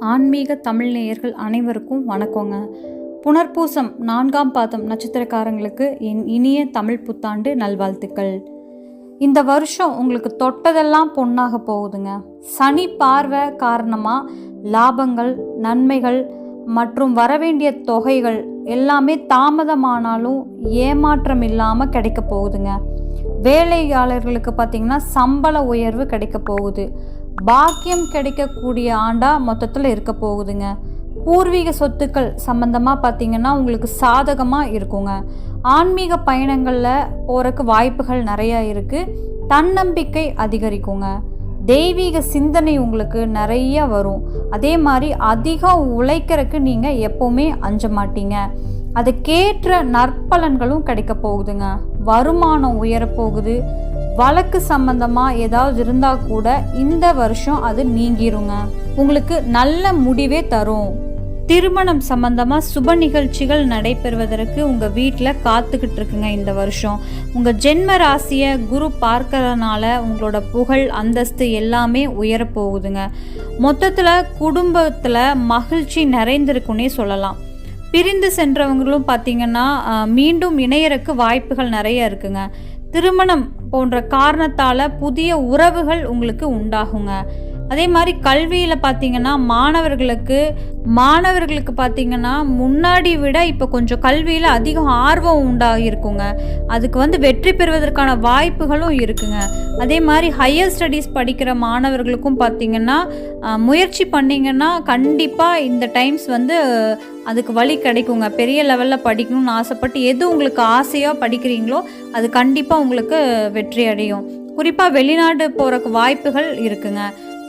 ஆன்மீக தமிழ் நேயர்கள் அனைவருக்கும் வணக்கங்க. புனர்பூசம் நான்காம் பாதம் நட்சத்திரக்காரங்களுக்கு என் இனிய தமிழ் புத்தாண்டு நல்வாழ்த்துக்கள். இந்த வருஷம் உங்களுக்கு தொட்டதெல்லாம் பொண்ணாக போகுதுங்க. சனி பார்வை காரணமாக லாபங்கள் நன்மைகள் மற்றும் வரவேண்டிய தொகைகள் எல்லாமே தாமதமானாலும் ஏமாற்றம் இல்லாமல் கிடைக்க போகுதுங்க. வேலையாளர்களுக்கு பார்த்திங்கன்னா சம்பள உயர்வு கிடைக்க போகுது. பாக்கியம் கிடைக்கக்கூடிய ஆண்டாக மொத்தத்தில் இருக்க போகுதுங்க. பூர்வீக சொத்துக்கள் சம்மந்தமாக பார்த்தீங்கன்னா உங்களுக்கு சாதகமாக இருக்குங்க. ஆன்மீக பயணங்களில் போகிறக்கு வாய்ப்புகள் நிறையா இருக்குது தன்னம்பிக்கை அதிகரிக்குங்க. தெய்வீக சிந்தனை உங்களுக்கு நிறைய வரும். அதே மாதிரி அதிகம் உழைக்கிறதுக்கு நீங்கள் எப்போவுமே அஞ்ச மாட்டீங்க. அதுக்கேற்ற நற்பலன்களும் கிடைக்க போகுதுங்க. வருமானம் உயரப்போகுது. வழக்கு சம்பந்தமாக ஏதாவது இருந்தால் கூட இந்த வருஷம் அது நீங்கிருங்க. உங்களுக்கு நல்ல முடிவே தரும். திருமணம் சம்பந்தமா சுப நிகழ்ச்சிகள் நடைபெறுவதற்கு உங்கள் வீட்டில் காத்துக்கிட்டு இருக்குங்க இந்த வருஷம். உங்கள் ஜென்ம ராசியை குரு பார்க்கறதுனால உங்களோட புகழ் அந்தஸ்து எல்லாமே உயரப்போகுதுங்க. மொத்தத்தில் குடும்பத்தில் மகிழ்ச்சி நிறைந்திருக்குன்னே சொல்லலாம். பிரிந்து சென்றவங்களும் பார்த்தீங்கன்னா மீண்டும் இணையறக்கு வாய்ப்புகள் நிறைய இருக்குங்க. திருமணம் போன்ற காரணத்தால் புதிய உறவுகள் உங்களுக்கு உண்டாகுங்க. அதே மாதிரி கல்வியில் பார்த்தீங்கன்னா மாணவர்களுக்கு மாணவர்களுக்கு பார்த்தீங்கன்னா முன்னாடி விட இப்போ கொஞ்சம் கல்வியில் அதிகம் ஆர்வம் உண்டாகிருக்குங்க. அதுக்கு வந்து வெற்றி பெறுவதற்கான வாய்ப்புகளும் இருக்குங்க. அதே மாதிரி ஹையர் ஸ்டடீஸ் படிக்கிற மாணவர்களுக்கும் பார்த்தீங்கன்னா முயற்சி பண்ணிங்கன்னா கண்டிப்பாக இந்த டைம்ஸ் வந்து அதுக்கு வழி கிடைக்குங்க. பெரிய லெவலில் படிக்கணும்னு ஆசைப்பட்டு எது உங்களுக்கு ஆசையாக படிக்கிறீங்களோ அது கண்டிப்பாக உங்களுக்கு வெற்றி அடையும். குறிப்பாக வெளிநாடு போகிறக்கு வாய்ப்புகள் இருக்குங்க.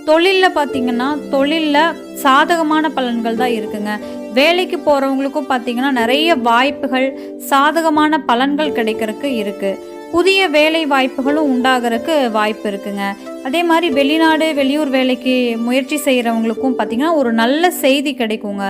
தொழிலில் பார்த்தீங்கன்னா தொழிலில் சாதகமான பலன்கள் தான் இருக்குங்க. வேலைக்கு போகிறவங்களுக்கும் பார்த்தீங்கன்னா நிறைய வாய்ப்புகள் சாதகமான பலன்கள் கிடைக்கிறதுக்கு இருக்குது புதிய வேலை வாய்ப்புகளும் உண்டாகிறதுக்கு வாய்ப்பு இருக்குங்க. அதே மாதிரி வெளிநாடு வெளியூர் வேலைக்கு முயற்சி செய்கிறவங்களுக்கும் பார்த்தீங்கன்னா ஒரு நல்ல செய்தி கிடைக்குங்க.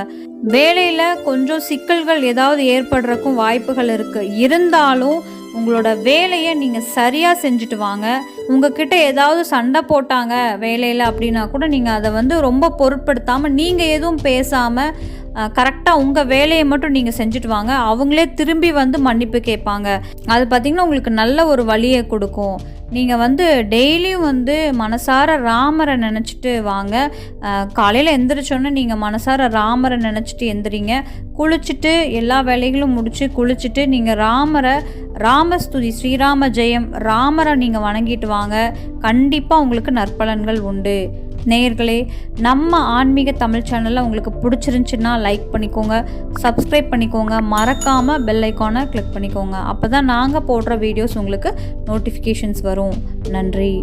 வேலையில் கொஞ்சம் சிக்கல்கள் ஏதாவது ஏற்படுறக்கும் வாய்ப்புகள் இருக்குது இருந்தாலும் உங்களோட வேலையை நீங்கள் சரியாக செஞ்சுட்டு வாங்க. உங்ககிட்ட ஏதாவது சண்டை போட்டாங்க வேலையில் அப்படின்னா கூட நீங்கள் அதை வந்து ரொம்ப பொருட்படுத்தாமல் நீங்கள் எதுவும் பேசாமல் கரெக்டாக உங்கள் வேலையை மட்டும் நீங்கள் செஞ்சுட்டு வாங்க. அவங்களே திரும்பி வந்து மன்னிப்பு கேட்பாங்க. அது பார்த்திங்கன்னா உங்களுக்கு நல்ல ஒரு வழியை கொடுக்கும். நீங்கள் வந்து டெய்லியும் வந்து மனசார ராமரை நினச்சிட்டு வாங்க. காலையில் எந்திரிச்சோன்னே நீங்கள் மனசார ராமரை நினச்சிட்டு எந்திரிங்க. குளிச்சுட்டு எல்லா வேலைகளும் முடித்து குளிச்சுட்டு நீங்கள் ராமரை ராமஸ்துதி ஸ்ரீராம ஜெயம் ராமரை நீங்கள் வணங்கிட்டு வாங்க. கண்டிப்பாக உங்களுக்கு நற்பலன்கள் உண்டு. நேயர்களே நம்ம ஆன்மீக தமிழ் சேனலில் உங்களுக்கு பிடிச்சிருந்துச்சின்னா லைக் பண்ணிக்கோங்க சப்ஸ்கிரைப் பண்ணிக்கோங்க மறக்காமல் பெல் ஐக்கானை கிளிக் பண்ணிக்கோங்க. அப்போ தான் நாங்கள் போடுற வீடியோஸ் உங்களுக்கு நோட்டிஃபிகேஷன்ஸ் வரும். நன்றி.